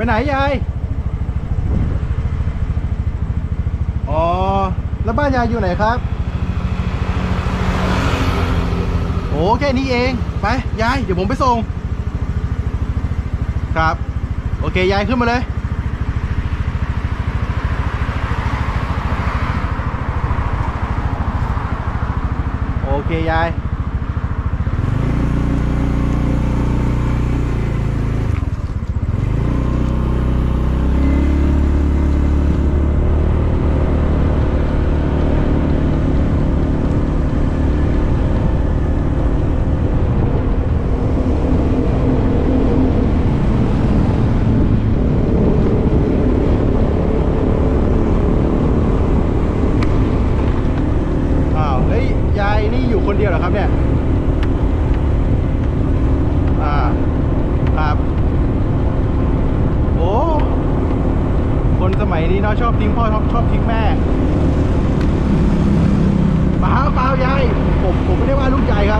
ไปไหนยาย อ๋อ แล้วบ้านยายอยู่ไหนครับ โอ้แค่นี้เอง ไป ยาย เดี๋ยวผมไปส่ง ครับ โอเค ยายขึ้นมาเลย โอเค ยาย อ้าวเฮ้ยยายนี่อยู่คน เดียวเหรอครับเนี่ยอ่าครับโอ้คนสมัยนี้เนาะชอบทิ้งพ่อชอบชอบทิ้งแม่เปล่าเปล่ายายผมผมไม่ได้ว่าลูกยายครับ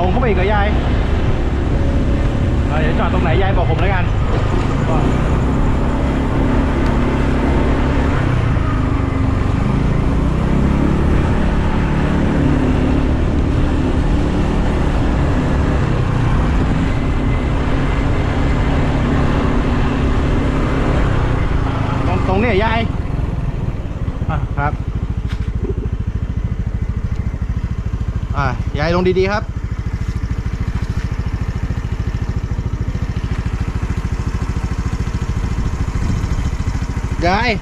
รงเข้าไปอีกเหรอยายเดี๋ยวจอดตรงไหนยายบอกผมแล้วกันตรงตรงนี่ยายครับ อะยายลงดีๆครับ Rồi.